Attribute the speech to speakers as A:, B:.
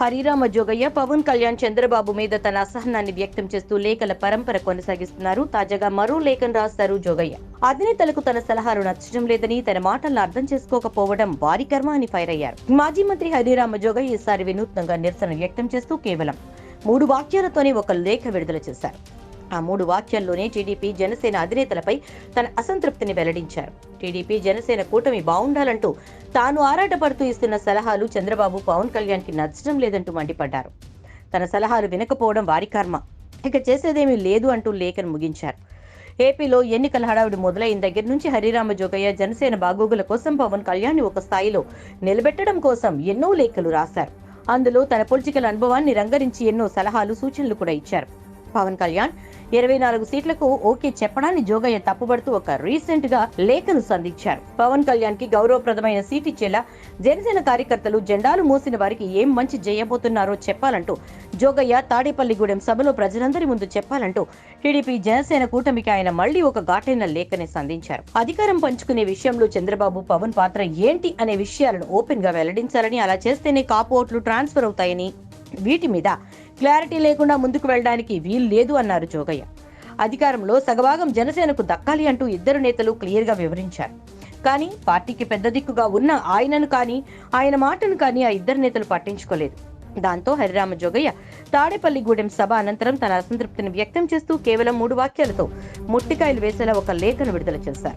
A: హరిరామ జోగయ్య పవన్ కళ్యాణ్ చంద్రబాబు మీద తన అసహనాన్ని వ్యక్తం చేస్తూ లేఖల పరంపర కొనసాగిస్తున్నారు తాజాగా మరో లేఖను రాస్తారు జోగయ్య. అధినేతలకు తన సలహాలు నచ్చడం లేదని తన మాటలను అర్థం చేసుకోకపోవడం వారి కర్మ అని ఫైర్ అయ్యారు. మాజీ మంత్రి హరిరామ జోగయ్య ఈసారి వినూత్నంగా నిరసన వ్యక్తం చేస్తూ కేవలం మూడు వాక్యాలతోనే ఒక లేఖ విడుదల చేశారు. ఆ మూడు వాక్యాల్లోనే టీడీపీ జనసేన అధినేతలపై తన అసంతృప్తిని వెల్లడించారు. టీడీపీ జనసేన కూటమి బాగుండాలంటూ తాను ఆరాటపడుతూ ఇస్తున్న సలహాలు చంద్రబాబు పవన్ కళ్యాణ్కి నచ్చడం లేదంటూ మండిపడ్డారు. తన సలహాలు వినకపోవడం వారి కర్మ. ఇక చేసేదేమీ లేదు అంటూ లేఖను ముగించారు. ఏపీలో ఎన్నికల హడావుడి మొదలైన దగ్గర నుంచి హరిరామ జోగయ్య జనసేన బాగోగుల కోసం పవన్ కళ్యాణ్ ఒక స్థాయిలో నిలబెట్టడం కోసం ఎన్నో లేఖలు రాశారు. అందులో తన పొలిటికల్ అనుభవాన్ని రంగరించి ఎన్నో సలహాలు సూచనలు కూడా ఇచ్చారు. పవన్ కళ్యాణ్. ఇరవై నాలుగు సీట్లకు ఓకే చెప్పడాన్ని జోగయ్య తప్పుబడుతూ ఒక రీసెంట్గా లేఖను సంధించారు. పవన్ కళ్యాణ్కి గౌరవప్రదమైన సీట్ ఇచ్చేలా జనసేన కార్యకర్తలు జెండాలు మోసిన వారికి ఏం మంచి చేయబోతున్నారో చెప్పాలంటూ జోగయ్య తాడేపల్లిగూడెం సభలో ప్రజలందరి ముందు చెప్పాలంటూ టీడీపీ జనసేన కూటమికి ఆయన మళ్ళీ ఒక ఘాటైన లేఖని సంధించారు. అధికారం పంచుకునే విషయంలో చంద్రబాబు పవన్ పాత్ర ఏంటి అనే విషయాలను ఓపెన్గా వెల్లడించాలని అలా చేస్తేనే కాపు ఓట్లు ట్రాన్స్ఫర్ అవుతాయని వీటి మీద క్లారిటీ లేకుండా ముందుకు వెళ్ళడానికి వీలు లేదు అన్నారు జోగయ్య. అధికారంలో సగభాగం జనసేనకు దక్కాలి అంటూ ఇద్దరు నేతలు క్లియర్గా వివరించారు. కానీ పార్టీకి పెద్ద దిక్కుగా ఉన్న ఆయనను కానీ ఆయన మాటను కానీ ఆ ఇద్దరు నేతలు పట్టించుకోలేదు. దాంతో హరిరామ జోగయ్య తాడేపల్లిగూడెం సభ అనంతరం తన అసంతృప్తిని వ్యక్తం చేస్తూ కేవలం మూడు వాక్యాలతో ముట్టికాయలు వేసేలా ఒక లేఖను విడుదల చేశారు.